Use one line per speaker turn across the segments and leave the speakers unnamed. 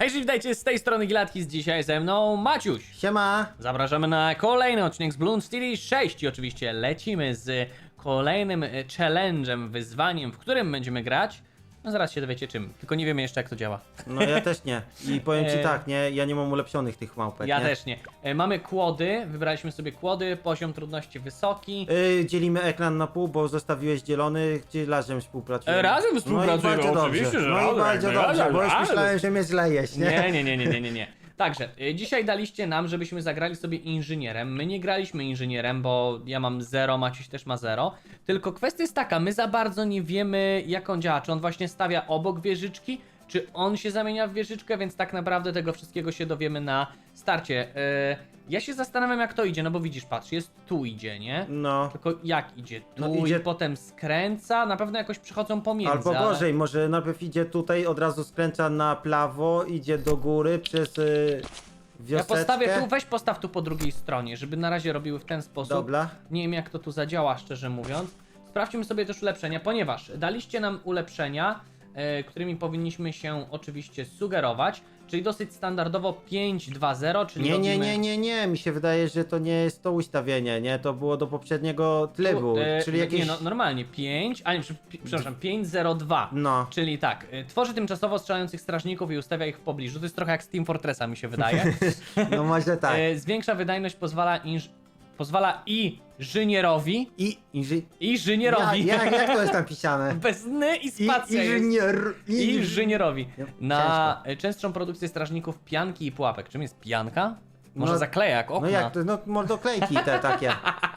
Hej, witajcie z tej strony Gilatki, z dzisiaj ze mną Maciuś.
Siema!
Zapraszamy na kolejny odcinek z Bloon City 6 i oczywiście lecimy z kolejnym e, challenge'em, wyzwaniem, w którym będziemy grać. No zaraz się dowiecie czym, tylko nie wiemy jeszcze jak to działa.
No ja też nie. I powiem ci
E.
tak, nie, ja nie mam ulepszonych tych małpek,
Ja
nie?
też nie. E, Mamy kłody, wybraliśmy sobie kłody, poziom trudności wysoki.
Y, dzielimy ekran na pół, bo zostawiłeś dzielony, gdzie razem współpracujemy.
E, razem współpracujemy,
no i bardzo
oczywiście,
dobrze.
że
No i
razem,
bardzo dobrze,
razem,
bo już myślałem, że mnie zlejesz, nie?
Nie, nie, nie, nie, nie, nie, nie. Także, y, dzisiaj daliście nam, żebyśmy zagrali sobie inżynierem. My nie graliśmy inżynierem, bo ja mam 0, Maciuś też ma 0. Tylko kwestia jest taka, my za bardzo nie wiemy, jak on działa. Czy on właśnie stawia obok wieżyczki, czy on się zamienia w wieżyczkę, więc tak naprawdę tego wszystkiego się dowiemy na starcie. Y, ja się zastanawiam, jak to idzie, no bo widzisz, patrz, jest tu idzie, nie?
No.
Tylko jak idzie? Tu
No idzie-
i potem skręca, na pewno jakoś przychodzą pomiędzy.
Albo
ale-
gorzej, może najpierw idzie tutaj, od razu skręca na prawo, idzie do góry przez y,
Ja
wioseczkę.
postawię tu, weź postaw tu po drugiej stronie, żeby na razie robiły w ten sposób.
Dobra.
Nie wiem jak to tu zadziała, szczerze mówiąc. Sprawdźmy sobie też ulepszenia, ponieważ daliście nam ulepszenia, e, którymi powinniśmy się oczywiście sugerować, czyli dosyć standardowo 5-2-0, czyli
Nie, nie,
robimy...
nie, nie, nie, mi się wydaje, że to nie jest to ustawienie, nie? To było do poprzedniego trybu,
e,
czyli jakieś...
Nie, no, normalnie 5, a nie, przy- pi- przepraszam, 5-0-2.
No.
Czyli tak, e, tworzy tymczasowo strzelających strażników i ustawia ich w pobliżu. To jest trochę jak z Team Fortressa, mi się wydaje.
No może tak.
E, zwiększa wydajność, pozwala inż... pozwala i żynierowi,
I inży...
inżynierowi,
Ja, jak, jak to jest napisane?
bez ny i
I,
spacja jest.
inżynier...
I inżynierowi. Na częstszą produkcję strażników pianki i pułapek. Czym jest pianka? Może
No-
zakleja jak okna.
No jak to, no mordoklejki te takie.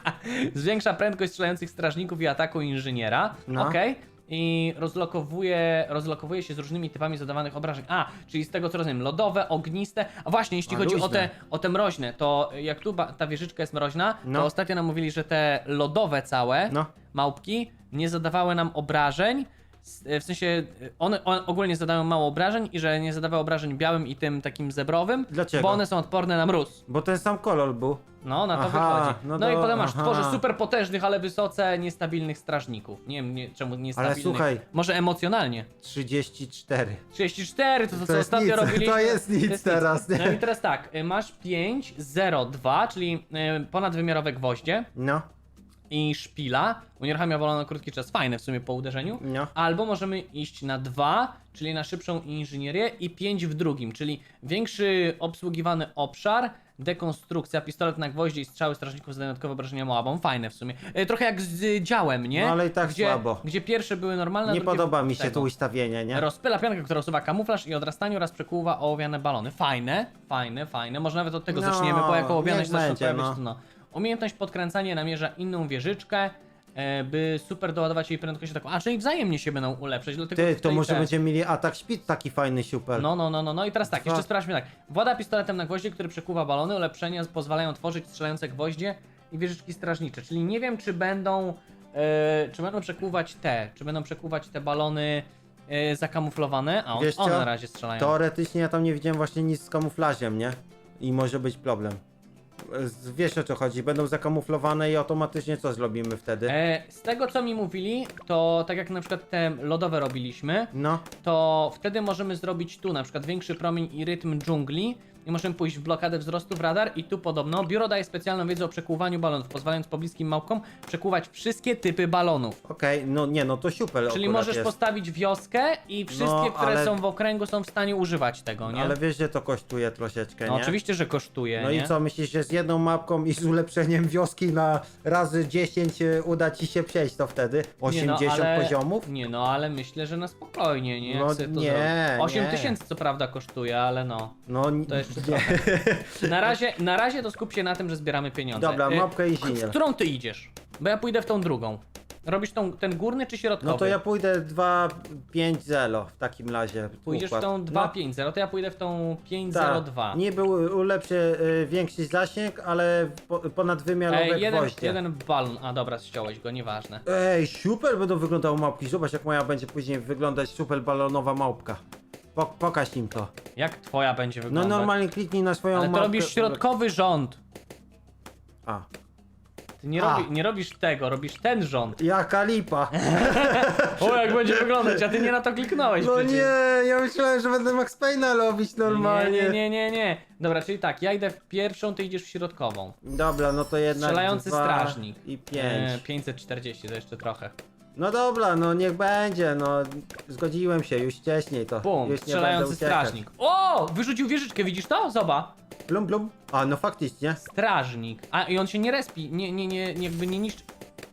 Zwiększa prędkość strzelających strażników i ataku inżyniera.
No.
Okej. I rozlokowuje, rozlokowuje się z różnymi typami zadawanych obrażeń. A, czyli z tego co rozumiem, lodowe, ogniste. A właśnie, jeśli
A,
chodzi o te, o te mroźne, to jak tu ba- ta wieżyczka jest mroźna,
No.
to ostatnio nam mówili, że te lodowe całe
No.
małpki nie zadawały nam obrażeń. S- W sensie e, one, one ogólnie zadają mało obrażeń i że nie zadawały obrażeń białym i tym takim zebrowym,
Dlaczego?
bo one są odporne na mróz.
Bo ten sam kolor był.
No, na to
Aha,
wychodzi. No,
no
i
do-
potem masz,
aha.
super potężnych, ale wysoce niestabilnych strażników. Nie wiem nie, czemu niestabilnych.
słuchaj.
Może emocjonalnie.
34.
34 to to,
To
co
jest
ostatnio
nic,
robiliśmy.
to jest nic teraz, nie?
No i teraz tak, y, masz 5, 0, 2, czyli y, ponadwymiarowe gwoździe
No,
i szpila. Unieruchamia wolno na krótki czas, fajne w sumie po uderzeniu.
no.
Albo możemy iść na 2, czyli na szybszą inżynierię i 5 w drugim, czyli większy obsługiwany obszar, dekonstrukcja, pistolet na gwoździe i strzały strażników z dodatkowe obrażenia mołabą. Fajne w sumie. E, Trochę jak z działem, nie?
No, ale i tak
gdzie,
słabo.
Gdzie pierwsze były normalne, a
Nie
drugie
podoba mi się
tego.
to ustawienie, nie?
Rozpyla piankę, która usuwa kamuflaż i odrastanie oraz przekuwa ołowiane balony. Fajne, fajne, fajne. Może nawet od tego
No,
zaczniemy, bo jako ołowiane
niech
się zaczną
będzie,
pojawiać,
no.
to no. Umiejętność podkręcania namierza inną wieżyczkę, e, by super doładować jej prędkość taką. A, czyli wzajemnie się będą ulepszać, dlatego
Ty, to
tutaj
może
te-
będziemy mieli atak szpit taki fajny, super.
No, no, no, no, no i teraz tak,
Dwa.
jeszcze sprawdźmy tak. Włada pistoletem na gwoździe, który przekuwa balony, ulepszenia pozwalają tworzyć strzelające gwoździe i wieżyczki strażnicze. Czyli nie wiem, czy będą, e, czy będą przekuwać te, czy będą przekuwać te balony e, zakamuflowane, a on,
Wiesz
one
co?
na razie strzelają.
Teoretycznie ja tam nie widziałem właśnie nic z kamuflażem, nie? I może być problem. Wiesz o co chodzi, będą zakamuflowane i automatycznie co zrobimy wtedy?
E, z tego co mi mówili, to tak jak na przykład te lodowe robiliśmy,
No,
to wtedy możemy zrobić tu na przykład większy promień i rytm dżungli i możemy pójść w blokadę wzrostu w radar i tu podobno biuro daje specjalną wiedzę o przekuwaniu balonów, pozwalając pobliskim małpkom przekuwać wszystkie typy balonów.
okej, no nie, no to super
Czyli
akurat
możesz
jest.
postawić wioskę i wszystkie,
No,
które
ale-
są w okręgu są w stanie używać tego, nie?
Ale wiesz, że to kosztuje troszeczkę,
no
nie?
oczywiście, że kosztuje,
No
nie?
i co, myślisz, że z jedną mapką i z ulepszeniem wioski na razy 10 e, uda ci się przejść to wtedy? 80
nie, no, ale,
poziomów?
Nie no, ale myślę, że na spokojnie, nie? Jak
No
sobie to
nie,
zrobić. 8
nie.
tysięcy co prawda kosztuje, ale no.
No n-
To jeszcze
nie.
trochę. Na razie, na razie to skup się na tym, że zbieramy pieniądze.
Dobra,
Y,
mapka i
W którą ty idziesz? Bo ja pójdę w tą drugą. Robisz tą, ten górny czy środkowy?
No to ja pójdę 2-5-0 w takim razie.
Pójdziesz w
układ.
tą
No,
2.5.0, to ja pójdę w tą
tak.
5.02.
Nie był ulepszy y, większy zasięg, ale po, ponadwymiarowe
Ej, jeden,
gwoździe.
jeden balon. A dobra, ściąłeś go, nieważne.
Ej, super będą wyglądały małpki. Zobacz jak moja będzie później wyglądać super balonowa małpka. Po, pokaż im to.
Jak twoja będzie
No
wyglądać?
normalnie kliknij na swoją
Ale to
mapkę.
robisz środkowy rząd.
A,
Ty nie,
A.
robi, nie robisz tego, robisz ten rząd.
Jaka lipa.
O, jak będzie wyglądać, a ty nie na to kliknąłeś
No
przecież.
nie, ja myślałem, że będę Max Payne'a robić normalnie.
Nie, nie, nie, nie, nie. Dobra, czyli tak, ja idę w pierwszą, ty idziesz w środkową.
Dobra, no to jednak
Strzelający
dwa
strażnik.
i
E,
pięć.
540, to jeszcze trochę.
No dobra, no niech będzie, no zgodziłem się już wcześniej to.
Bum,
już nie
strzelający
będę uciekać.
strażnik. O! Wyrzucił wieżyczkę, widzisz to? Zobacz.
Blum, blum. A, no faktycznie.
Strażnik. A i on się nie respi, nie, nie, nie, nie jakby nie niszczy.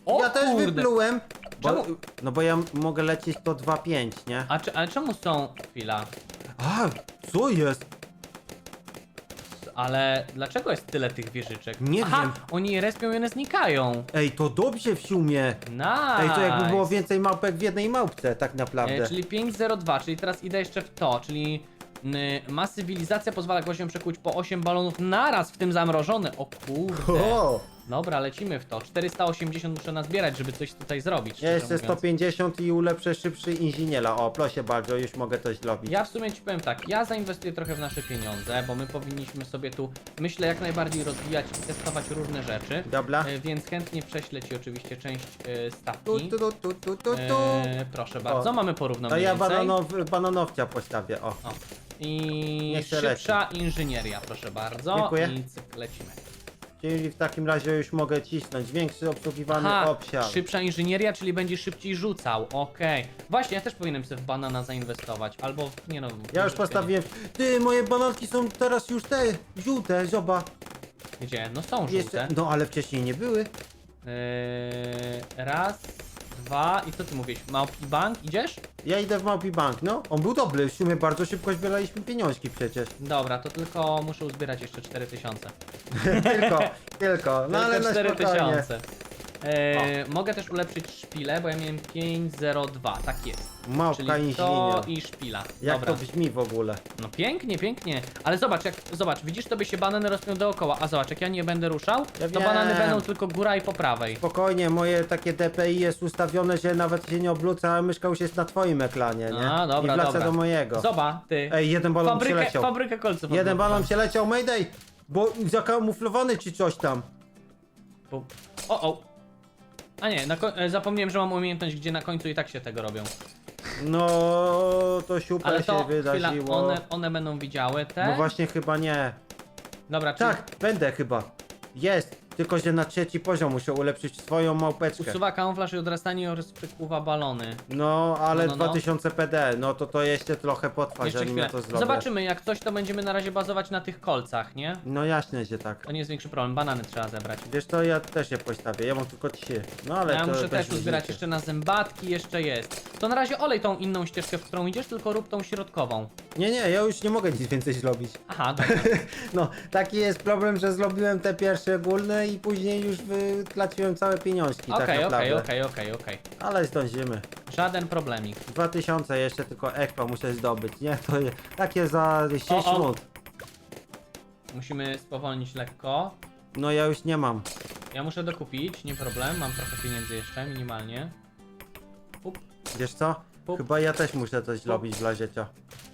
O
ja też
kurde.
wyplułem. Bo,
Czemu?
no bo ja mogę lecieć to 2-5, nie?
A, czy, ale czemu są... Chwila.
A, co jest?
Ale dlaczego jest tyle tych wieżyczek?
Nie
Aha,
wiem.
oni je respią i one znikają.
Ej, to dobrze w sumie.
Nice.
Ej, to jakby było więcej małpek w jednej małpce, tak naprawdę.
E, czyli 502, czyli teraz idę jeszcze w to, czyli y, ma cywilizacja pozwala gościom przekuć po 8 balonów naraz, w tym zamrożone. O kurde.
O,
Dobra, lecimy w to. 480 muszę nazbierać, żeby coś tutaj zrobić.
ja
szczerze
jeszcze
mówiąc.
150 i ulepszę szybszy inżyniera. O, proszę bardzo, już mogę coś zrobić.
Ja w sumie ci powiem tak, ja zainwestuję trochę w nasze pieniądze, bo my powinniśmy sobie tu, myślę, jak najbardziej rozwijać i testować różne rzeczy.
Dobra.
E, więc chętnie prześlę ci oczywiście część e,
Tu,
stawki.
tu, tu, tu, tu, tu, tu.
E, proszę bardzo,
O.
mamy porówno
A
mniej
ja bananow, bananowcia postawię, o.
O. I
Niech się
szybsza inżynieria, proszę bardzo.
Dziękuję.
I cyk, lecimy.
Czyli w takim razie już mogę cisnąć. Większy obsługiwany
Aha,
obsiar.
szybsza inżynieria, czyli będzie szybciej rzucał. Okej. Właśnie, ja też powinienem sobie w banana zainwestować. Albo, w, nie no...
Ja już postawiłem. Ty, moje bananki są teraz już te, żółte, zobacz.
nie. Gdzie? No są żółte.
Jeszcze, no ale wcześniej nie były.
Yy, raz, dwa i co ty mówisz? Małpi bank, idziesz?
Ja idę w Małpi Bank, no. On był dobry, w sumie bardzo szybko zbieraliśmy pieniążki przecież.
Dobra, to tylko muszę uzbierać jeszcze 4000.
tylko, tylko, no ale
tylko
na spokojnie.
4000. Yy, mogę też ulepszyć szpilę, bo ja miałem 502, tak jest.
Małpka
Czyli to
inżynier.
i szpila.
Jak
Dobra.
to brzmi w ogóle?
No pięknie, pięknie. Ale zobacz, jak zobacz, widzisz, tobie się banany rozpią dookoła, a zobacz, jak ja nie będę ruszał,
Ja
to
wiem.
banany będą tylko góra i po prawej.
Spokojnie, moje takie DPI jest ustawione, że nawet się nie obrócę, a myszka już jest na twoim ekranie, nie?
A, dobra,
I wraca
dobra.
do mojego.
Zobacz, ty.
Ej, jeden balon
fabrykę,
przeleciał.
fabrykę kolców.
Jeden
odblokowałem.
balon się leciał, Mayday! Bo zakamuflowany czy coś tam.
Bo- O, o. A nie, na ko- e, zapomniałem, że mam umiejętność, gdzie na końcu i tak się tego robią.
No, to super
Ale
się
to, chwila,
wydarzyło.
one, one będą widziały te.
No właśnie chyba nie.
Dobra, czyli
Tak, będę chyba. Jest, tylko że na trzeci poziom muszę ulepszyć swoją małpeczkę.
usuwa kamuflaż i odrastanie oraz przykuwa balony.
No, ale
No, no, no.
2000 PD, no to to jeszcze trochę potrwa,
Jeszcze
zanim
chwilę.
to zrobię.
Zobaczymy, jak coś, to będziemy na razie bazować na tych kolcach, nie?
No jasne, że tak.
To nie jest większy problem, banany trzeba zebrać.
Wiesz to ja też je postawię, ja mam tylko trzy. No ale
ja
to
muszę też uzbierać
różnicy.
jeszcze na zębatki, jeszcze jest. To na razie olej tą inną ścieżkę, w którą idziesz, tylko rób tą środkową.
Nie, nie, ja już nie mogę nic więcej zrobić.
Aha, dobra.
No, taki jest problem, że zrobiłem te pierwsze ogólne i później już wytlaciłem całe pieniążki tak
Okej,
naprawdę.
okej, okej, okej, okej.
Ale zdążymy.
Żaden problemik.
2000 jeszcze tylko ekpa muszę zdobyć, nie? To je, takie za 6
O, o.
minut.
Musimy spowolnić lekko.
No ja już nie mam.
Ja muszę dokupić, nie problem, mam trochę pieniędzy jeszcze, minimalnie. Pup,
Wiesz co?
Pup.
Chyba ja też muszę coś zrobić razie co.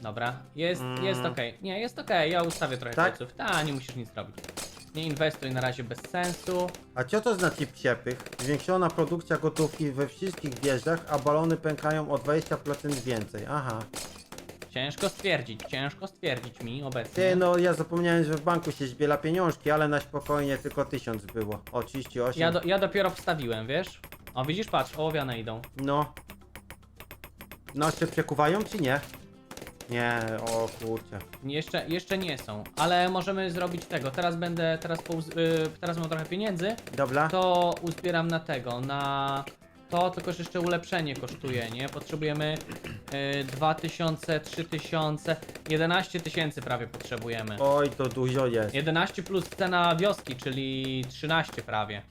dobra, jest,
Mm.
jest okej. Nie, jest okej, ja ustawię trochę
Tak?
Ta, nie musisz nic robić. Nie inwestuj na razie bez sensu.
A co to znaczy psiepych? Zwiększona produkcja gotówki we wszystkich wieżach, a balony pękają o 20% więcej. Aha.
Ciężko stwierdzić, ciężko stwierdzić mi obecnie.
Ty, no ja zapomniałem, że w banku się zbiera pieniążki, ale na spokojnie tylko 1000 było. O, 38.
Ja, do, ja dopiero wstawiłem, wiesz? O, widzisz, patrz, ołowiane idą.
No. Nasze przekuwają czy nie? Nie, o kurczę.
Jeszcze, jeszcze nie są, ale możemy zrobić tego. Teraz będę, teraz, po, y, teraz mam trochę pieniędzy,
Dobra.
to uzbieram na tego, na to, tylko że jeszcze ulepszenie kosztuje, nie? Potrzebujemy y, 2000, 3000, 11 tysięcy prawie potrzebujemy.
Oj, to dużo jest.
11 plus cena wioski, czyli 13 prawie.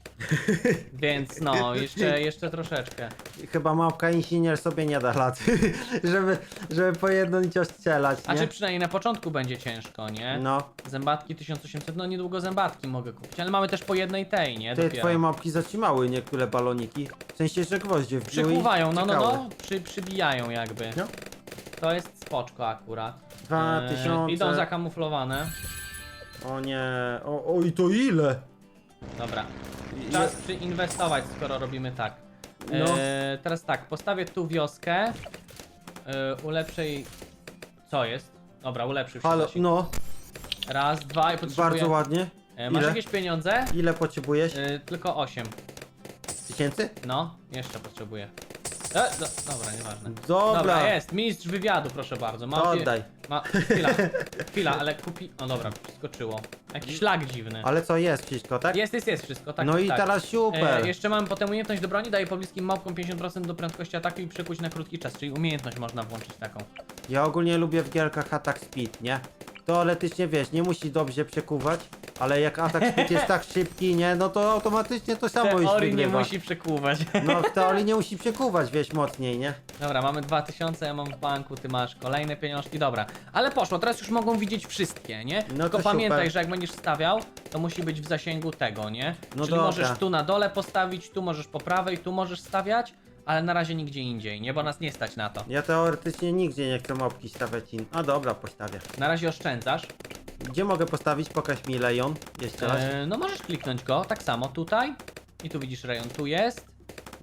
Więc no, jeszcze, jeszcze troszeczkę.
Chyba małpka inżynier sobie nie da lat, żeby, żeby po jedno strzelać,
A
nie?
czy przynajmniej na początku będzie ciężko, nie?
No.
Zębatki 1800, no niedługo zębatki mogę kupić, ale mamy też po jednej tej, nie? Dopiero.
twoje małpki zatrzymały niektóre baloniki. W sensie, że gwoździe i
Przykuwają, no no no, przy, przybijają jakby.
No.
To jest spoczko akurat.
Dwa
Eee,
tysiące.
Idą zakamuflowane.
O nie, o, o i to ile?
Dobra. Czas przyinwestować, skoro robimy tak.
No.
E, teraz tak, postawię tu wioskę. E, ulepszę jej... Co jest? Dobra, ulepszył się
Halo, no,
Raz, dwa i potrzebuję...
bardzo ładnie.
E, masz
Ile?
jakieś pieniądze?
Ile potrzebujesz?
E, tylko 8.
Tysięcy?
No, jeszcze potrzebuję. E, do, dobra, nieważne.
Dobra.
Dobra, jest. Mistrz wywiadu, proszę bardzo. Mam
Oddaj.
Ma... Chwila, chwila, ale kupi... O dobra, skoczyło. Jakiś lag dziwny.
Ale co jest wszystko, tak?
Jest, jest, jest wszystko, tak
no
tak,
i
tak.
teraz super.
E, jeszcze mam potem umiejętność do broni, daje pobliskim małpkom 50% do prędkości ataku i przykuć na krótki czas, czyli umiejętność można włączyć taką.
Ja ogólnie lubię w gierkach atak speed, nie? Teoretycznie wiesz, nie musi dobrze przekuwać, ale jak atak speed jest tak szybki, nie? No to automatycznie to samo już
teorii nie
wygrywa.
musi przekuwać.
No w teorii nie musi przekuwać, wiesz, mocniej, nie?
Dobra, mamy 2000, ja mam w banku, ty masz kolejne pieniążki, dobra. Ale poszło, teraz już mogą widzieć wszystkie, nie?
No
Tylko
to
pamiętaj,
super.
że jak będziesz stawiał, to musi być w zasięgu tego, nie?
No
Czyli
dobra.
możesz tu na dole postawić, tu możesz po prawej, tu możesz stawiać, ale na razie nigdzie indziej, nie? Bo nas nie stać na to.
Ja teoretycznie nigdzie nie chcę małpki stawiać in. A dobra, postawię.
Na razie oszczędzasz.
Gdzie mogę postawić? Pokaż mi Leon. Jeszcze raz.
E, no możesz kliknąć go, tak samo tutaj. I tu widzisz rejon, tu jest.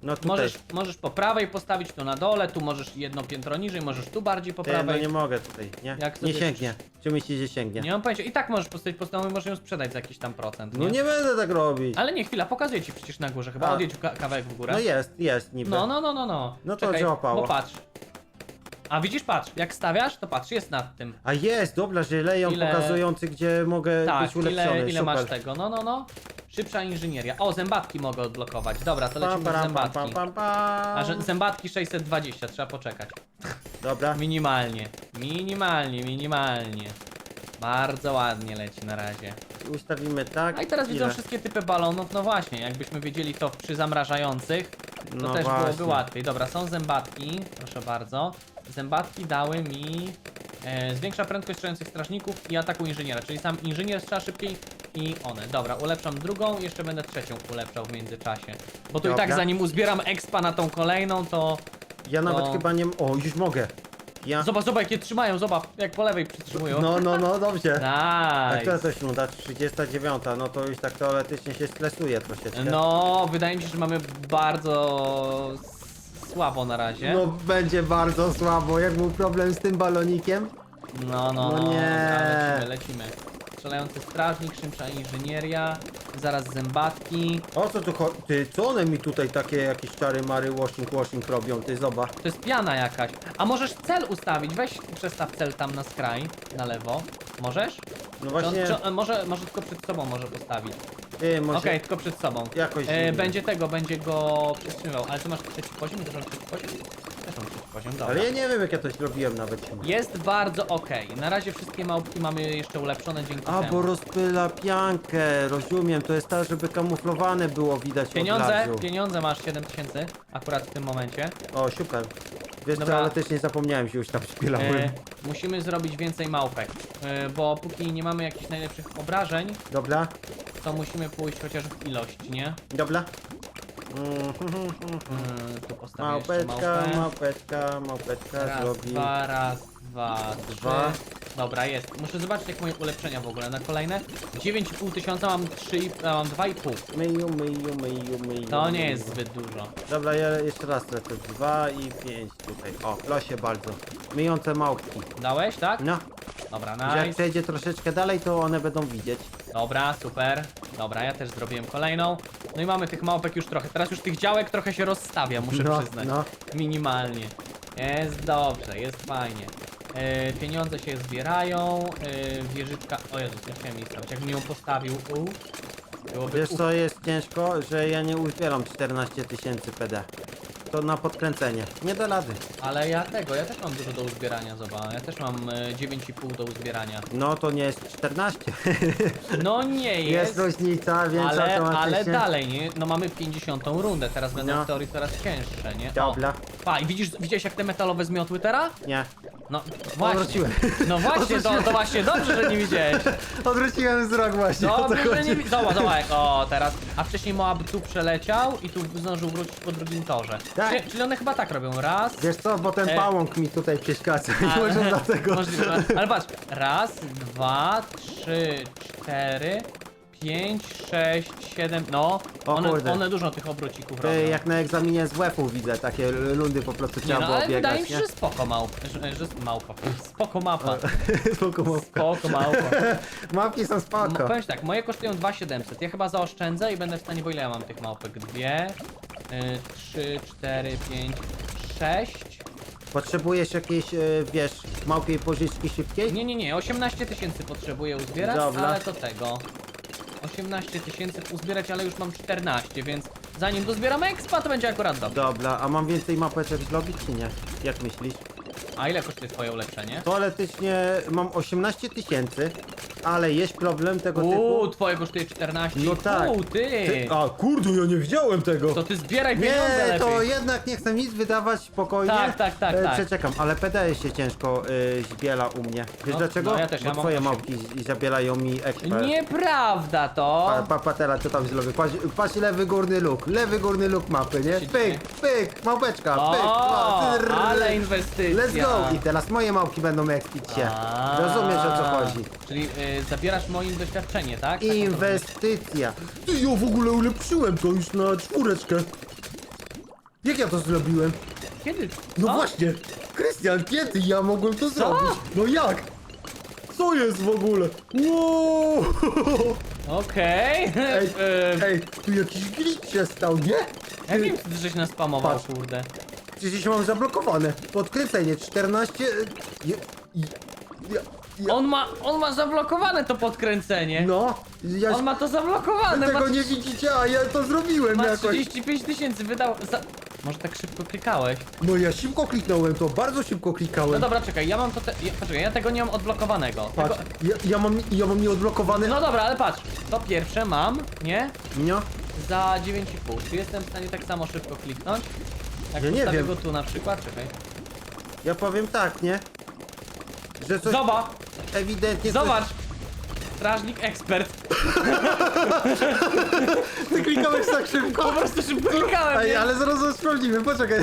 No tutaj.
Możesz, możesz po prawej postawić tu na dole, tu możesz jedno piętro niżej, możesz tu bardziej po
Ty, no
prawej.
nie mogę tutaj, nie?
Jak
nie sięgnie. Czy myślisz, że sięgnie?
Nie mam pojęcia. I tak możesz postawić postawę, możesz ją sprzedać za jakiś tam procent.
No nie będę tak robić.
Ale nie, chwila, pokazuję ci przecież na górze, chyba
A.
odjedź ka kawałek w górę.
No jest, jest niby.
no, no, no, no, no.
No to
Czekaj,
złapało.
Bo patrz. A widzisz, patrz, jak stawiasz, to patrz, jest nad tym.
A jest, dobra, że Leon
Ile-
pokazujący, gdzie mogę
Tak,
być ulepszony.
ile, ile
Super.
masz tego? No, no, no. Szybsza inżynieria. O, zębatki mogę odblokować. Dobra, to lecimy
Pam, pam,
zębatki.
pam.
A że zębatki 620, trzeba poczekać.
Dobra.
Minimalnie, minimalnie, minimalnie. Bardzo ładnie leci na razie.
Ustawimy tak.
A i teraz widzą
Ile?
wszystkie typy balonów, no właśnie, jakbyśmy wiedzieli to przy zamrażających, to
No
też
właśnie.
byłoby łatwiej. Dobra, są zębatki, proszę bardzo. Zębatki dały mi... E, zwiększa prędkość strzelających strażników i ataku inżyniera, czyli sam inżynier strzela szybciej i one. Dobra, ulepszam drugą, jeszcze będę trzecią ulepszał w międzyczasie. Bo tu i tak
Dobra.
zanim uzbieram expa na tą kolejną, to...
Ja nawet
No.
chyba nie... O, już mogę. Ja...
Zobacz, zobacz, jakie trzymają, zobacz, jak po lewej przytrzymują.
No, no, no, dobrze. A która
Nice.
to jest runda? 39, no to już tak teoretycznie się stresuje troszeczkę.
No, wydaje mi się, że mamy bardzo słabo na razie.
No będzie bardzo słabo, jak był problem z tym balonikiem.
No, no,
No
no.
nie.
Dobra, lecimy, lecimy. Strzelający strażnik, szybsza inżynieria, zaraz zębatki.
O co tu chodzi? Ty, co one mi tutaj takie jakieś czary mary washing washing robią, ty zobacz.
To jest piana jakaś. A możesz cel ustawić, weź przestaw cel tam na skraj, na lewo. Możesz?
No
Czy on,
właśnie,
czy on, może, może tylko przed sobą może postawić.
Ty, może...
Okej, tylko przed sobą.
Jakoś
E, będzie tego, będzie go przytrzymywał. Ale ty masz trzeci poziom? Też? Też mam trzeci poziom, dobra.
Ale ja nie wiem jak ja to zrobiłem nawet.
Jest bardzo okej. Na razie wszystkie małpki mamy jeszcze ulepszone dzięki
A,
temu.
bo rozpyla piankę, rozumiem, to jest tak, żeby kamuflowane było widać od
Pieniądze,
razu.
pieniądze masz 7000 akurat w tym momencie.
O, super. Wiesz
Dobra.
co, ale też nie zapomniałem się już tam szpilałem.
E, musimy zrobić więcej małpek, e, bo póki nie mamy jakichś najlepszych obrażeń,
Dobra,
to musimy pójść chociaż w ilość, nie?
dobra.
E, tu postawię jeszcze
Małpeczka,
małpę.
małpeczka, małpeczka
Raz,
zrobi.
dwa, raz, dwa, trzy. Dobra, jest. Muszę zobaczyć jak moje ulepszenia w ogóle na kolejne. 9,5 tysiąca mam 3, a mam 2,5.
Myju, myju, myju, myju.
To nie
myju.
jest zbyt dużo.
Dobra, ja jeszcze raz lecę. Dwa i pięć tutaj. O, losie bardzo. Myjące małpki.
Dałeś, tak?
No,
Dobra,
że jak
nice.
przejdzie troszeczkę dalej, to one będą widzieć.
Dobra, super. Dobra, ja też zrobiłem kolejną. No i mamy tych małpek już trochę. Teraz już tych działek trochę się rozstawia, muszę
no,
przyznać.
No,
Minimalnie. Jest dobrze, jest fajnie. E, pieniądze się zbierają. E, wieżyczka. O Jezus, nie chciałem jej stawić. Jakbym ją postawił. U, byłoby
wiesz
u-
co jest ciężko? Że ja nie uzbieram 14 tysięcy PD. To na podkręcenie. Nie da rady.
Ale ja tego, ja też mam dużo do uzbierania, zobacz. Ja też mam e, 9,5 do uzbierania.
No to nie jest 14.
No nie
Jest,
jest.
różnica, więc
ale,
automatycznie.
ale dalej, nie? No mamy 50 rundę, teraz będą
No.
w teorii coraz cięższe, nie? O,
Dobra,
Pa, i widzisz, widziałeś jak te metalowe zmiotły teraz?
nie.
No właśnie.
Odwróciłem.
No właśnie, to, to właśnie dobrze, że nie widziałeś.
Odwróciłem wzrok właśnie. o to
Dobrze, że
chodzi.
nie widziałeś. Zobacz, zobacz, jak- o teraz. A wcześniej Moab tu przeleciał i tu zdążył wrócić po drugim torze.
Tak.
Czyli, czyli one chyba tak robią. Raz.
Wiesz co, bo ten
E.
pałąk mi tutaj przeszkadza.
A,
Może dlatego.
Możliwe. Ale patrz. Raz, dwa, trzy, cztery, 5, 6, 7, no.
O
one,
kurde.
one dużo tych obrocików robią.
Ty, jak na egzaminie z WF-u widzę, takie lundy po prostu
Nie,
trzeba
no,
było
ale
biegać,
wydaje mi się,
nie?
że spoko małp, że, że małpa. Spoko mapa.
Spoko małpka.
Spoko małpa.
Małpki są spoko.
Powiem ci tak, moje kosztują 2700. Ja chyba zaoszczędzę i będę w stanie, bo ile ja mam tych małpek? Dwie, y, trzy, cztery, pięć, sześć.
Potrzebujesz jakiejś, e, wiesz, małpiej pożyczki szybkiej?
Nie, nie, nie, 18 tysięcy potrzebuję uzbierać,
Dobra.
ale to tego. 18 tysięcy uzbierać, ale już mam 14, więc zanim dozbieram expa, to będzie akurat dobrze.
Dobra, a mam więcej mapeczek zrobić czy nie? Jak myślisz?
A ile kosztuje twoje ulepszenie?
Teoretycznie mam 18 tysięcy, ale jest problem tego
Uuu,
typu.
twoje kosztuje 14
No tak.
Uuu, ty!
Ty, a kurde, ja nie widziałem tego!
To ty zbieraj pieniądze
Nie,
lepiej.
to jednak nie chcę nic wydawać spokojnie.
Tak, tak, tak,
E,
tak.
Przeczekam, ale PDS się ciężko y, zbiela u mnie. Wiesz
No,
dlaczego?
no ja też,
Bo
ja mam
twoje
osiem.
małpki z- zabielają mi ekspert.
Nieprawda to!
Pa, pa, pa teraz co tam zrobię? Patrz, patrz lewy górny luk, lewy górny luk mapy, nie? Pyk, pyk, małpeczka, pyk,
O,
trrr.
ale inwestycja.
Let's go! I teraz moje małpki będą ekspić się.
A,
Rozumiesz o co chodzi?
Czyli y, zabierasz moim doświadczenie, tak? Tak
Inwestycja. Ty, ja w ogóle ulepszyłem to już na czwóreczkę. Jak ja to zrobiłem?
Kiedy?
No
Co?
właśnie, Krystian, kiedy ja mogłem to zrobić? No jak? Co jest w ogóle? Wow!
Okej.
Ej,
Y,
ej, tu jakiś glitch się stał, nie?
Ja wiem, czy żeś nas spamował,
Patrz.
kurde.
Przecież mam zablokowane. Podkręcenie 14... Ja, ja, ja, ja,
On ma, on ma zablokowane to podkręcenie.
no, ja
On ma to zablokowane.
tego
ma,
nie widzicie, a ja to zrobiłem
ma
jakoś.
35 tysięcy wydał za... Może tak szybko klikałeś?
No ja szybko kliknąłem to, bardzo szybko
No
klikałem.
dobra, czekaj, ja mam to te... ja, Poczekaj, ja tego nie mam odblokowanego.
Patrz,
Tego...
ja, ja, mam, ja mam nieodblokowany...
No dobra, ale patrz. To pierwsze mam, nie?
No,
Za 9,5. Czy jestem w stanie tak samo szybko kliknąć? Jak
Ja nie
ustawię
wiem.
go tu na przykład, czekaj.
ja powiem tak, nie? Że coś
Zobacz,
ewidentnie... coś-
zobacz! Strażnik ekspert.
Ty klikałeś tak szybko?
Po prostu szybko klikałem,
Ej,
nie?
ale zaraz sprawdzimy, poczekaj.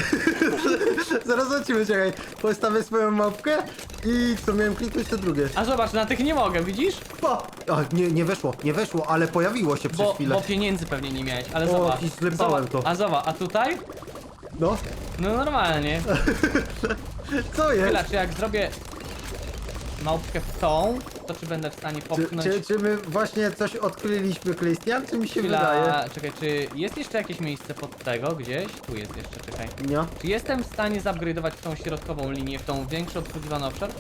zaraz zobaczymy, czekaj. Postawię swoją mapkę i co miałem kliknąć to drugie.
A zobacz, na tych nie mogę, widzisz?
A, nie, nie weszło, nie weszło, ale pojawiło się przez
Bo,
chwilę.
bo pieniędzy pewnie nie miałeś, ale
O,
zobacz.
i zlepałem
zobacz.
to.
A zobacz, a tutaj?
No,
No normalnie.
co jest?
Chwila, czy jak zrobię małpkę w tą, to czy będę w stanie
Czy,
popchnąć...
czy, czy my właśnie coś odkryliśmy, Krystian? Czy mi się
Chwila,
wydaje?
czekaj, czy jest jeszcze jakieś miejsce pod tego gdzieś? Tu jest jeszcze, czekaj.
Nie?
Czy jestem w stanie zupgrade'ować tą środkową linię, w tą większą obsługiwaną obszar?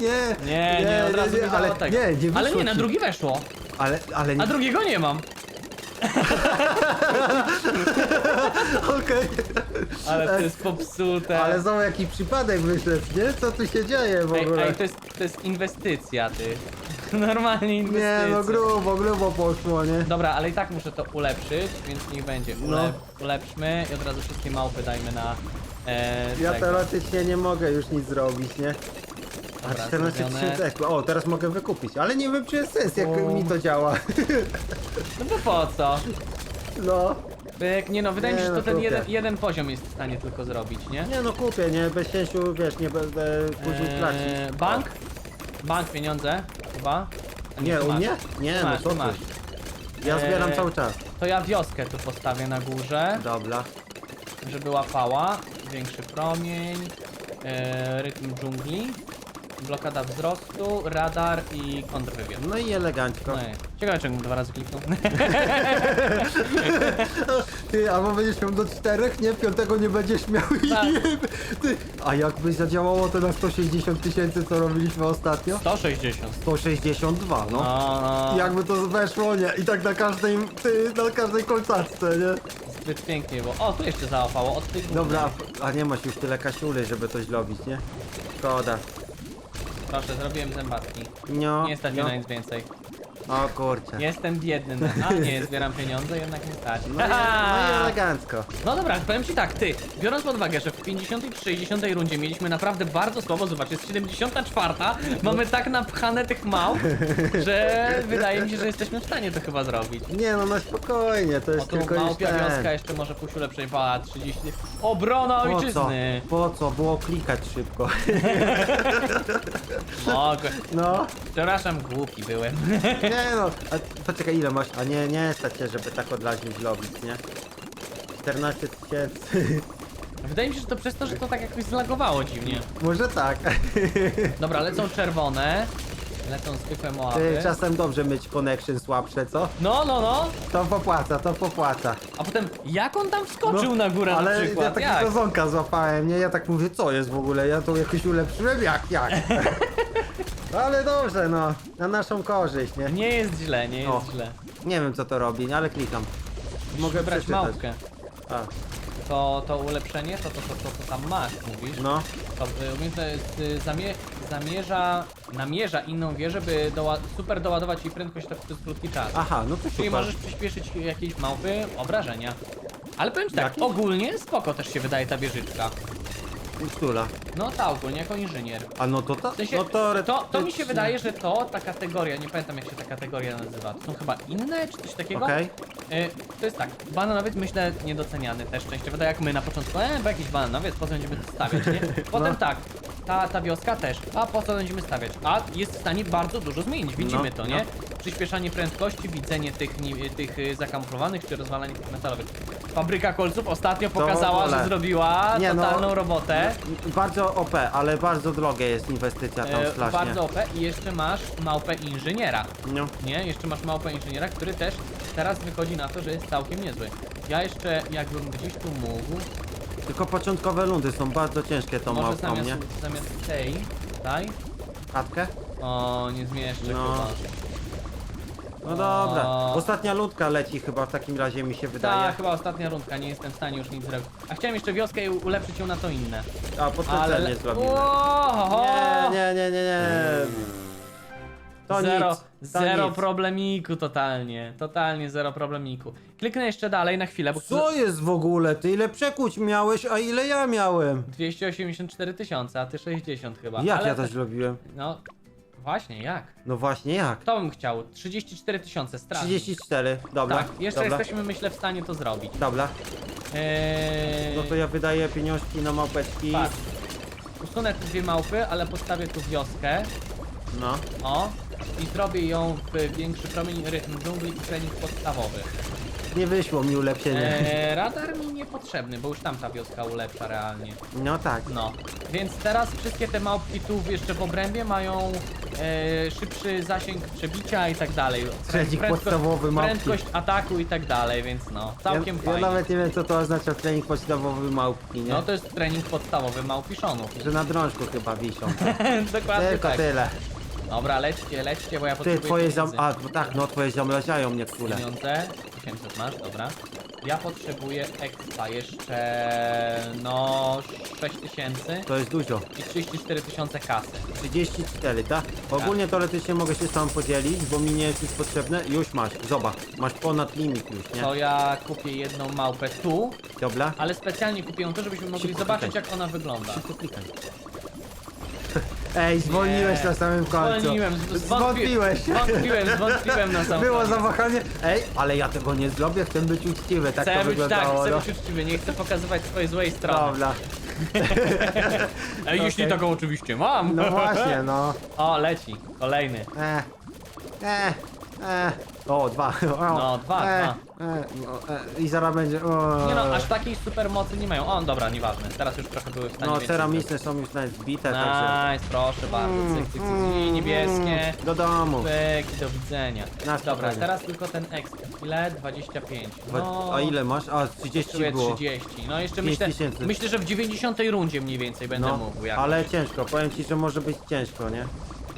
Nie,
Nie, nie, od razu nie,
ale,
tego.
nie, nie
Ale nie, na
ci.
drugi weszło,
Ale, ale nie,
a drugiego nie mam.
Okej.
Ale to jest popsute.
Ale znowu jaki przypadek wyszedł, nie? Co tu się dzieje w
Ej,
ogóle?
ej, to jest, to jest inwestycja, ty. Normalnie inwestycja.
Nie, no grubo, grubo poszło, nie?
Dobra, ale i tak muszę to ulepszyć, więc niech będzie.
No.
Ulep, Ulepszmy i od razu wszystkie małpy dajmy na e,
Ja
tego.
teoretycznie nie mogę już nic zrobić, nie? A
Dobra,
14
zrobione.
tysięcy ekro. O, teraz mogę wykupić, ale nie wiem czy jest sens, jak
O.
mi to działa.
No bo po co?
No.
Byk, nie no, wydaje mi
Nie,
się, że
no
to ten jeden, jeden poziom jest w stanie tylko zrobić, nie?
Nie no kupię, nie? Bez sięciu, wiesz, nie będę później
Eee,
tracić.
bank? Bank pieniądze, chyba. A
Nie, u
masz.
mnie? Nie, no
masz,
co
ty? masz.
Ja zbieram
Eee,
cały czas.
To ja wioskę tu postawię na górze,
Dobra.
żeby łapała. Większy promień, e, rytm dżungli, blokada wzrostu, radar i kontrwywiad.
No i elegancko.
No i ciekawe czemu dwa razy kliknął.
Ty, albo będziesz miał do czterech, nie? Piątego nie będziesz miał i
Tak.
Ty, a jakby zadziałało to na 160 tysięcy, co robiliśmy ostatnio?
160.
162, no.
No, no.
Jakby to weszło, nie? I tak na każdej, ty, na każdej kolcatce, nie?
Zbyt pięknie było. O, tu jeszcze załapało, od tych
Dobra, a nie masz już tyle kasiuly, żeby to zrobić, nie? Szkoda.
Proszę, zrobiłem zębatki.
No,
Nie stać mnie
no.
na nic więcej.
O kurczę.
Jestem biedny, no. a nie, zbieram pieniądze, jednak nie stać.
No, i, no i elegancko.
No dobra, powiem ci tak, ty, biorąc pod uwagę, że w 50 i 60 rundzie mieliśmy naprawdę bardzo słabo, zobacz, jest 74, mamy tak napchane tych małp, że wydaje mi się, że jesteśmy w stanie to chyba zrobić.
Nie no, no spokojnie, to
O
jest
tu
tylko już
małpia
ten.
wioska jeszcze może pójść ulepszeń, pa, 30. Obrona
Po co?
ojczyzny!
Po co? Było klikać szybko.
Mogę.
No,
Przepraszam, głupi byłem.
nie no. A, poczekaj, ile masz? A nie, nie stać się, żeby tak od razu zrobić, nie? 14 tysięcy.
Wydaje mi się, że to przez to, że to tak jakoś zlagowało dziwnie.
Może tak.
Dobra, lecą czerwone. Lecą zwykłe
Ty,
moapy.
czasem dobrze mieć connection słabsze, co?
No, no, no.
To popłaca, to popłaca.
A potem, jak on tam wskoczył na górę
No, ale
na
ja
przykład?
takiego
jak?
ząka złapałem, nie? Ja tak mówię, co jest w ogóle? Ja to jakoś ulepszyłem? Jak, jak? ale dobrze, no. Na naszą korzyść, nie?
Nie jest źle, nie jest
O.
źle.
Nie wiem, co to robi, ale klikam.
Mogę brać
przeczytać.
małpkę.
A,
To, to ulepszenie, to, to, to, to, to tam masz, mówisz?
no.
To y, y, zamie zamierza, namierza inną wieżę, by doła super doładować jej prędkość tak przez krótki czas.
Aha, no to
Czyli
super.
możesz przyspieszyć jakiejś małpy obrażenia. Ale powiem ci tak, ogólnie spoko też się wydaje ta wieżyczka.
Która?
No ta ogólnie jako inżynier.
A no to to?
W sensie,
No to,
to, to mi się
teoretycznie-
wydaje, że to, ta kategoria, nie pamiętam jak się ta kategoria nazywa, to są chyba inne czy coś takiego?
Okej.
Y, to jest tak, bananowiec myślę niedoceniany też częściowo, tak jak my na początku, e, bo jakiś bananowiec, po co będziemy to stawiać, nie? Potem
No.
tak, ta, ta wioska też, a po co będziemy stawiać? A jest w stanie bardzo dużo zmienić, widzimy
No,
to,
no.
nie? Przyspieszanie prędkości, widzenie tych, ni- tych y, zakamuflowanych czy rozwalanie tych metalowych. Fabryka kolców ostatnio
w
pokazała, że zrobiła
Nie, no,
totalną robotę.
Bardzo OP, ale bardzo drogie jest inwestycja tam
E,
strasznie.
bardzo OP i jeszcze masz małpę inżyniera.
No.
Nie, jeszcze masz małpę inżyniera, który też teraz wychodzi na to, że jest całkiem niezły. Ja jeszcze jakbym gdzieś tu mógł,
Tylko początkowe lundy są bardzo ciężkie tą
może
małpą,
zamiast,
nie?
zamiast tej, tutaj,
Chatkę?
o nie zmieszczę
No.
chyba.
No dobra. Ostatnia ludka leci chyba w takim razie mi się wydaje.
Ta, chyba ostatnia rundka, nie jestem w stanie już nic zrobić. A chciałem jeszcze wioskę i ulepszyć ją na to inne.
A podkręcenie
Ale...
zrobimy.
Ohoho!
Nie, nie, nie, nie, nie. To
zero,
nic. To
zero
nic.
problemiku totalnie, totalnie zero problemiku. Kliknę jeszcze dalej na chwilę, bo
Co jest w ogóle? Ty ile przekuć miałeś, a ile ja miałem?
284 tysiące, a ty 60 chyba.
Jak
Ale
ja to zrobiłem?
No, właśnie, jak?
No właśnie jak?
To bym chciał. 34 tysiące, strasznie.
34, dobra.
Tak, jeszcze
dobra.
jesteśmy myślę w stanie to zrobić.
Dobra,
Eee,
no to ja wydaję pieniążki na małpeczki.
Usunę te dwie małpy, ale postawię tu wioskę.
No.
O. I zrobię ją w większy promień rytm dżungli i trening podstawowy.
Nie wyszło mi ulepszenie.
Eee, radar mi niepotrzebny, bo już tam ta wioska ulepsza realnie.
No tak.
No, więc teraz wszystkie te małpki tu jeszcze w obrębie mają e, szybszy zasięg przebicia i tak dalej.
Trening podstawowy małpki.
Prędkość ataku i tak dalej, więc no, całkiem
ja, ja
fajnie.
nawet nie wiem co to oznacza trening podstawowy małpki, nie?
No to jest trening podstawowy małpiszonów.
Że na drążku chyba wiszą.
Dokładnie
Tylko
tak.
tyle.
Dobra, lećcie, lećcie, bo ja
Ty,
potrzebuję
twoje ziom...
pieniędzy.
A, bo tak, no twoje ziomraziają niektóre.
Pieniądze, 800 masz, dobra. Ja potrzebuję expa jeszcze, no, 6000
To jest dużo.
i 34 tysiące kasy.
34, tak? Ogólnie teoretycznie mogę się sam podzielić, bo mi nie jest nic potrzebne. Już masz, zobacz. Masz ponad limit już,
To
nie?
ja kupię jedną małpę tu,
Dobra?
ale specjalnie kupię ją to, żebyśmy mogli
Szybko
zobaczyć
klikaj.
jak ona wygląda.
Szybko klikaj. Ej, zwolniłeś
Nie.
na samym końcu.
Zwolniłem, z-
Zwątpiłeś.
Zwątpiłem, zwątpiłem na sam
Było
koniec.
zawahanie. Ej, ale ja tego nie zrobię, chcę być uczciwy, tak
Chcę
to
być tak,
wyglądało.
chcę
no.
być uczciwy, nie chcę pokazywać swojej złej strony.
Dobra.
Ej, jeśli
okej.
taką oczywiście mam.
No właśnie, no.
O, leci, kolejny.
E, e, e. O, dwa. O,
No, dwa,
e,
dwa.
E, no, e, I zaraz będzie. O,
Nie no, aż takiej super mocy nie mają. O, dobra, nieważne. Teraz już trochę były w stanie
No,
więcej
ceramiczne są już nawet zbite, także.
Nice, proszę bardzo.
Mm,
Cyk, cyk, cyk. I niebieskie.
Do domu.
Pyk, do widzenia.
Na
Dobra,
spokojnie.
teraz tylko ten exp. Ile? 25. No,
A ile masz? A, 30
potrzebuję
było.
30. No jeszcze
5
myślę,
tysięcy.
myślę, że w 90 rundzie mniej więcej będę
No,
mógł. Jakoś.
ale ciężko, powiem ci, że może być ciężko, nie?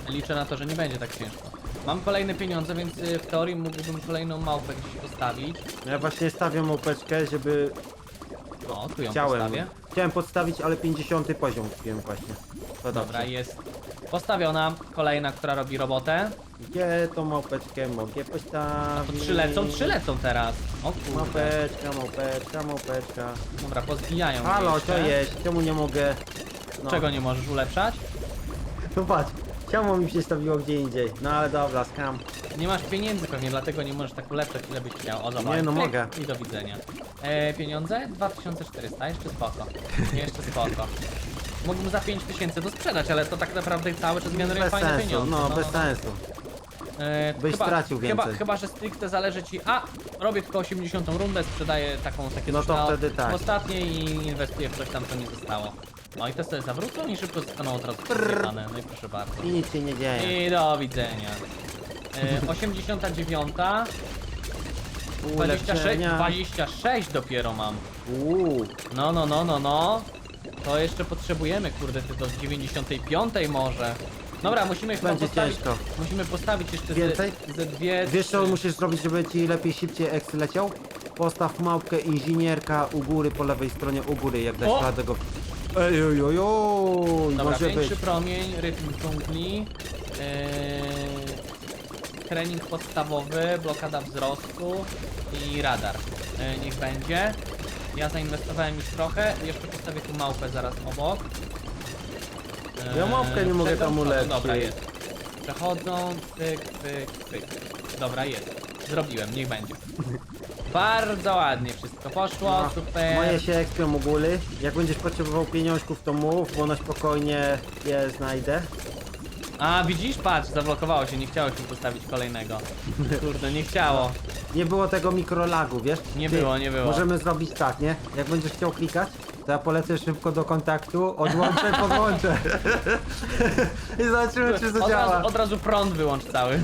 Liczę na to, że nie będzie tak ciężko. Mam kolejne pieniądze, więc y, w teorii mógłbym kolejną małpę gdzieś postawić.
Ja właśnie stawiam łupeczkę, żeby
O, tu ją
chciałem.
postawię.
Chciałem podstawić, ale 50 poziom kupiłem właśnie. To
Dobra,
dobrze.
jest postawiona. Kolejna, która robi robotę.
Gdzie tą małpeczkę mogę
To
postawić?
trzy lecą, trzy lecą teraz. O kurde.
Małpeczka, małpeczka, małpeczka.
Dobra, pozbijają mnie
Halo,
jeszcze.
co jest? Czemu nie mogę? No.
Czego nie możesz ulepszać?
No patrz, ciało mi się stawiło gdzie indziej. No ale dobra, skam.
Nie masz pieniędzy pewnie, dlatego nie możesz tak ulepszać ile byś chciał. O, zobacz.
Nie, no
Pyk
mogę.
I do widzenia. E, pieniądze? 2400, jeszcze spoko. Jeszcze spoko. Mógłbym za 5000 to sprzedać, ale to tak naprawdę cały czas generuje
Bez
fajne
sensu,
pieniądze.
no bez sensu.
E,
Byś stracił
chyba,
więcej.
chyba, że stricte zależy ci, a robię tylko 80 rundę, sprzedaję taką takie
No
coś
to
na,
wtedy tak.
w ostatniej i inwestuję w coś tam, co nie zostało. No i te sobie zawrócą i szybko zostaną od razu podjechane. No i proszę bardzo.
I nic się nie dzieje.
I do widzenia. E, 89, 26,
Ulepszenia.
26 dopiero mam.
Uuu,
No, no, no, no, no. To jeszcze potrzebujemy, kurde, ty do 95 może. Dobra, musimy chyba
Będzie
postawić,
ciężko.
musimy postawić jeszcze
Więcej?
Ze, ze dwie,
wiesz co musisz zrobić, żeby ci lepiej szybciej X leciał? Postaw małpkę inżynierka u góry, po lewej stronie u góry, jak dasz
O!
radę go... Ej, oj, oj, oj,
Dobra,
może
większy
być.
promień, rytm dżungli, yy, trening podstawowy, blokada wzrostu i radar. Yy, niech będzie. Ja zainwestowałem już trochę, jeszcze postawię tu małpę zaraz obok. Yy,
Ja małpkę nie mogę tam ulepszyć.
Dobra, jest. Przechodzą, pyk, pyk, pyk. Dobra, jest. Zrobiłem, niech będzie. Bardzo ładnie wszystko poszło,
No,
super.
Moje się ekspią u góry. Jak będziesz potrzebował pieniążków, to mów, bo na spokojnie je znajdę.
A, widzisz? Patrz, zablokowało się, nie chciało się postawić kolejnego. Kurde, nie chciało.
Nie było tego mikrolagu, wiesz?
Nie było, nie było.
Możemy zrobić tak, nie? Jak będziesz chciał klikać, to ja polecę szybko do kontaktu, odłączę, podłączę. I zobaczymy, czy to
Od
działa.
razu, od razu prąd wyłącz cały.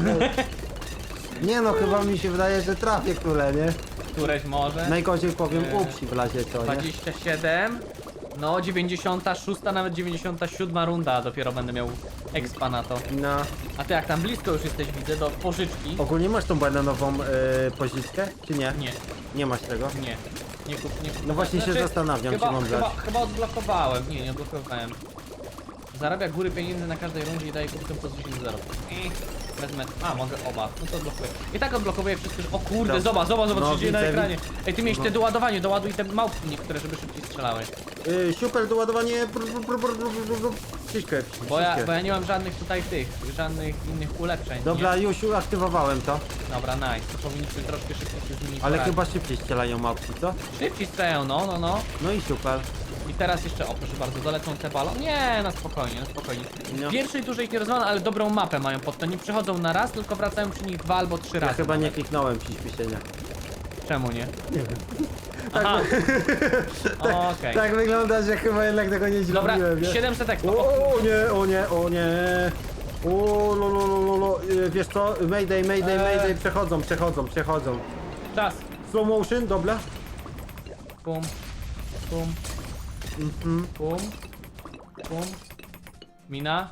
Nie no, chyba mi się wydaje, że trafię kule, nie?
Któreś może.
Najgorzej powiem upsi w razie co, nie?
27. No, 96, nawet 97 runda dopiero będę miał expa na to.
No.
A ty jak tam blisko już jesteś, widzę, do pożyczki.
Ogólnie masz tą bananową yy, pożyczkę, czy nie?
Nie,
Nie masz tego?
nie. Nie kup, nie kup.
No właśnie się zastanawiam,
chyba,
czy mam
chyba,
brać.
chyba odblokowałem. Nie, nie odblokowałem. Zarabia góry pieniędzy na każdej rundzie i daje kupcom po 10 zero. I wezmę. A, mogę oba. No to odblokuję. I tak odblokowuję wszystko. że- O kurde,
Dobra.
zobacz, zobacz, zobacz,
No,
co się dzieje na
widzę,
ekranie. Ej, ty miałeś
No.
te doładowanie, doładuj te małpki niektóre, żeby szybciej strzelały.
Yy, super doładowanie. Brr. Ciśkę,
Bo ja, bo ja nie mam żadnych tutaj tych, żadnych innych ulepszeń.
Dobra,
Nie?
już aktywowałem to,
Dobra, nice. To powinniśmy troszkę szybciej się z nimi
ale
poradzić.
chyba szybciej strzelają małpki, co?
Szybciej strzelają, no, no, no.
No i super.
I teraz jeszcze, o proszę bardzo, dolecą te balon. Nie, na spokojnie, na spokojnie.
No.
W pierwszej dużej nie rozwalam, ale dobrą mapę mają pod to. Nie przychodzą na raz, tylko wracają przy nich dwa albo trzy
Ja
razy.
chyba nie kliknąłem przyspieszenia.
Czemu nie? Aha. Okej.
Tak wygląda, że chyba jednak tego nie
Dobra,
zrobiłem, nie?
700 expo.
O,
O,
o nie, o nie, o nie. O, lo, lo, lo, lo, lo. Y, Wiesz co? Mayday, mayday,
Eee.
mayday. Przechodzą, przechodzą, przechodzą.
czas.
Slow motion, dobra?
Pum, pum,
Mhm.
pum, pum. Mina.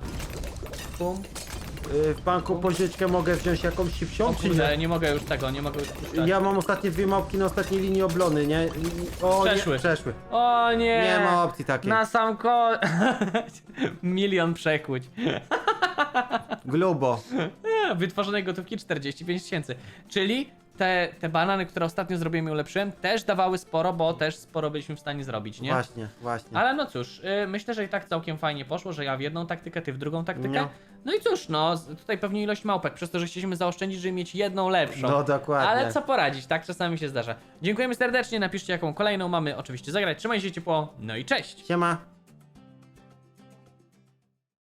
Pum.
Y, W banku pożyczkę mogę wziąć jakąś
O
szybcią, czy
kurde,
nie?
nie mogę już tego, nie mogę już puszczać.
Ja mam ostatnie dwie małpki na ostatniej linii obrony, nie? O,
Przeszły.
nie, przeszły.
O nie!
Nie ma opcji takiej.
Na sam ko... Milion przekłuć.
Glubo.
Wytworzonej gotówki 45 tysięcy. Czyli te, te banany, które ostatnio zrobiłem i ulepszyłem, też dawały sporo, bo też sporo byliśmy w stanie zrobić, nie?
Właśnie, właśnie.
Ale no cóż, y, myślę, że i tak całkiem fajnie poszło, że ja w jedną taktykę, ty w drugą taktykę.
No.
No i cóż, no, z- tutaj pewnie ilość małpek, przez to, że chcieliśmy zaoszczędzić, żeby mieć jedną lepszą.
No dokładnie.
Ale co poradzić, tak czasami się zdarza. Dziękujemy serdecznie, napiszcie jaką kolejną mamy oczywiście zagrać. Trzymajcie się ciepło, no i cześć!
Siema.